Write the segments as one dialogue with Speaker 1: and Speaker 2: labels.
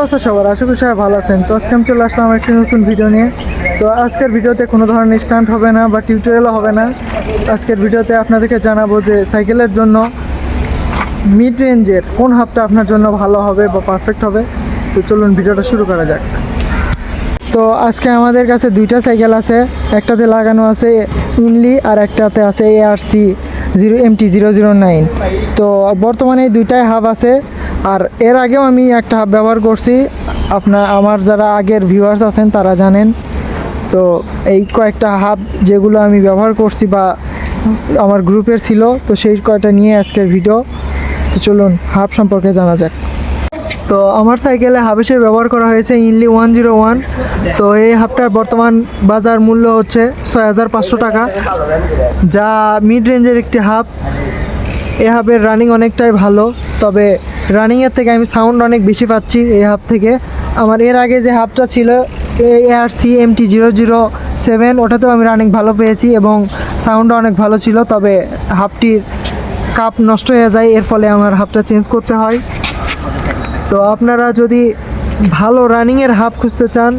Speaker 1: অবস্থা সবার? আশা করি সবাই ভালো আছেন। তো আজকে আমি চলে আসলাম একটি নতুন ভিডিও নিয়ে। তো আজকের ভিডিওতে কোনো ধরনের স্টান্ট হবে না বা টিউটোরিয়ালও হবে না। আজকের ভিডিওতে আপনাদেরকে জানাব যে সাইকেলের জন্য মিড রেঞ্জের কোন হাবটা আপনার জন্য ভালো হবে বা পারফেক্ট হবে। তো চলুন ভিডিওটা শুরু করা যাক। তো আজকে আমাদের কাছে দুইটা সাইকেল আছে। একটাতে লাগানো আছে ইনলি আর একটাতে আছে ARC zero MT zero zero nine তো বর্তমানে এই দুইটাই হাব আছে। আর এর আগেও আমি একটা হাব ব্যবহার করছি। আপনার, আমার যারা আগের ভিউয়ার্স আছেন, তারা জানেন। তো এই কয়েকটা হাব যেগুলো আমি ব্যবহার করছি বা আমার গ্রুপের ছিল, তো সেই কয়টা নিয়ে আজকের ভিডিও তো চলুন হাব সম্পর্কে জানা যাক। তো আমার সাইকেলে হাবেশের ব্যবহার করা হয়েছে ইনলি ওয়ান জিরো ওয়ান তো এই হাবটার বর্তমান বাজার মূল্য হচ্ছে ছয় হাজার পাঁচশো টাকা। যা মিড রেঞ্জের একটি হাব এ হাবের রানিং অনেকটাই ভালো, তবে রানিংয়ের থেকে আমি সাউন্ড অনেক বেশি পাচ্ছি এই হাব থেকে। আমার এর আগে যে হাবটা ছিল A R C M T zero zero seven ওটাতেও আমি রানিং ভালো পেয়েছি এবং সাউন্ডও অনেক ভালো ছিল, তবে হাবটির কাপ নষ্ট হয়ে যায়, এর ফলে আমার হাবটা চেঞ্জ করতে হয়। তো আপনারা যদি ভালো রানিংয়ের হাব খুঁজতে চান,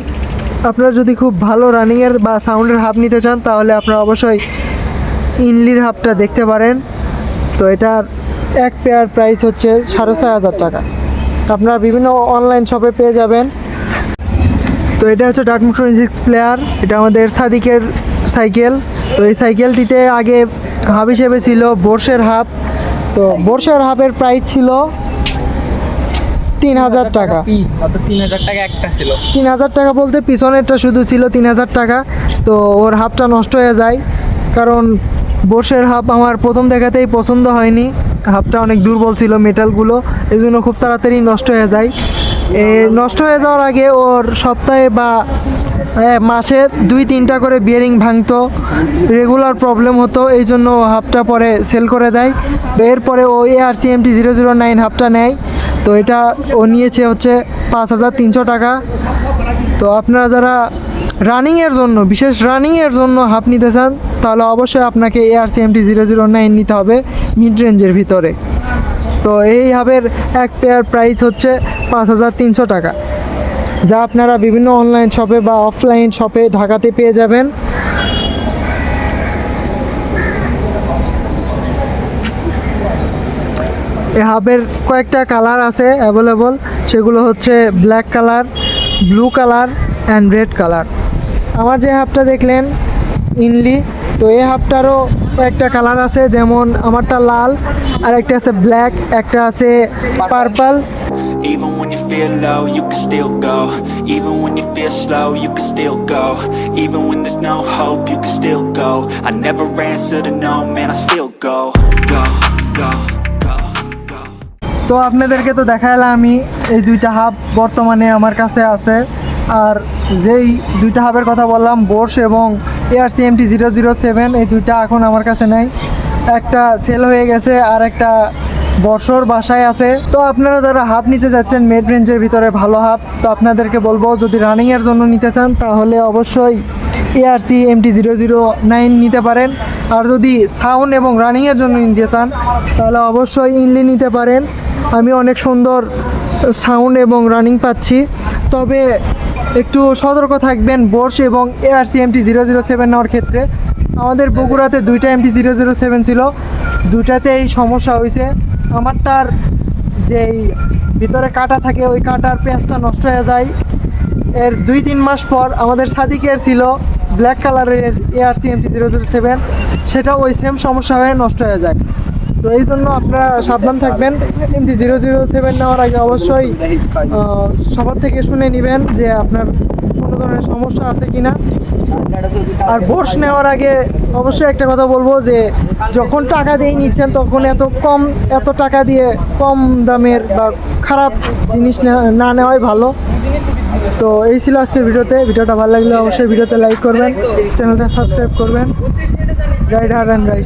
Speaker 1: আপনারা যদি খুব ভালো রানিংয়ের বা সাউন্ডের হাব নিতে চান, তাহলে আপনারা অবশ্যই ইনলির হাবটা দেখতে পারেন। তো এটার এক পেয়ার প্রাইস হচ্ছে সাড়ে ছয় হাজার টাকা। আপনারা বিভিন্ন অনলাইন শপে পেয়ে যাবেন। তো এটা হচ্ছে ডাকমুখ সিক্স প্লেয়ার এটা আমাদের সাদিকের সাইকেল তো এই সাইকেলটিতে আগে হাব হিসেবে ছিল বোর্সের হাব তো বোর্সের হাবের প্রাইস ছিল তিন হাজার টাকা।
Speaker 2: তিন হাজার টাকা একটা ছিল
Speaker 1: তিন হাজার টাকা বলতে পিছনেরটা শুধু ছিল তিন হাজার টাকা। তো ওর হাফটা নষ্ট হয়ে যায়। কারণ বর্ষের হাফ আমার প্রথম দেখাতেই পছন্দ হয়নি। হাফটা অনেক দুর্বল ছিল মেটালগুলো এই জন্য খুব তাড়াতাড়ি নষ্ট হয়ে যায়। এ, নষ্ট হয়ে যাওয়ার আগে ওর সপ্তাহে বা মাসে দুই তিনটা করে বিয়ারিং ভাঙতো, রেগুলার প্রবলেম হতো এই জন্য ও হাফটা পরে সেল করে দেয়। এরপরে ও A R C MT zero zero nine হাফটা নেয়, তো এটা ও নিয়েছে হচ্ছে পাঁচ হাজার তিনশো টাকা। তো আপনারা যারা রানিংয়ের জন্য, বিশেষ রানিংয়ের জন্য হাফ নিতে চান, তাহলে অবশ্যই আপনাকে AR CMT zero zero nine নিতে হবে মিড রেঞ্জের ভিতরে। তো এই হাবের এক পেয়ার প্রাইস হচ্ছে পাঁচ হাজার তিনশো টাকা। যা আপনারা বিভিন্ন অনলাইন শপে বা অফলাইন শপে ঢাকাতে পেয়ে যাবেন। এ হাবের কয়েকটা কালার আছে অ্যাভেলেবল সেগুলো হচ্ছে black colour blue colour and red colour আমার যে হাবটা দেখলেন ইনলি তো এই হাবটারও কয়েকটা কালার আছে যেমন আমারটা লাল আর একটা আছে ব্ল্যাক একটা আছে purple
Speaker 3: Even when you feel low, you can still go Even when you feel slow, you can still go Even when there's no hope, you can still go I never answer to no, man, I still go Go, go, go, go
Speaker 1: তো আপনাদেরকে তো দেখালাম আমি এই দুইটা hub বর্তমানে আমার কাছে আছে আর যেই দুইটা হাবের কথা বললাম বোর্স এবং AR CMT zero zero seven এই দুইটা এখন আমার কাছে নেই। একটা সেল হয়ে গেছে আর একটা বর্ষর বাসায় আছে। তো আপনারা যারা হাফ নিতে যাচ্ছেন মেড রেঞ্জের ভিতরে ভালো হাফ তো আপনাদেরকে বলব, যদি রানিংয়ের জন্য নিতে চান, তাহলে অবশ্যই ARC MT zero zero nine নিতে পারেন। আর যদি সাউন্ড এবং রানিংয়ের জন্য নিতে চান, তাহলে অবশ্যই ইনলি নিতে পারেন। আমি অনেক সুন্দর সাউন্ড এবং রানিং পাচ্ছি। তবে একটু সতর্ক থাকবেন বোর্স এবং ARC MT zero zero seven নেওয়ার ক্ষেত্রে। আমাদের বগুড়াতে দুইটা এমটি জিরো জিরো সেভেন ছিল, দুইটাতেই সমস্যা হয়েছে। আমারটার যেই ভিতরে কাটা থাকে, ওই কাটার পেঁয়াজটা নষ্ট হয়ে যায়। এর দুই তিন মাস পর আমাদের সাদিকের ছিল ব্ল্যাক কালারের AR CMT zero zero seven সেটা ওই সেম সমস্যা হয়ে নষ্ট হয়ে যায়। তো এই জন্য আপনারা সাবধান থাকবেন। এমটি জিরো জিরো সেভেন নেওয়ার আগে অবশ্যই সবার থেকে শুনে নেবেন যে আপনার কোনো ধরনের সমস্যা আছে কি না আর বোর্স নেওয়ার আগে অবশ্যই একটা কথা বলব যে, যখন টাকা দিয়ে নিচ্ছেন, তখন এত কম, এত টাকা দিয়ে কম দামের বা খারাপ জিনিস না- না নেওয়াই ভালো। তো এই ছিল আজকের ভিডিওতে। ভিডিওটা ভালো লাগলে অবশ্যই ভিডিওতে লাইক করবেন, চ্যানেলটা সাবস্ক্রাইব করবেন। Ride her and ride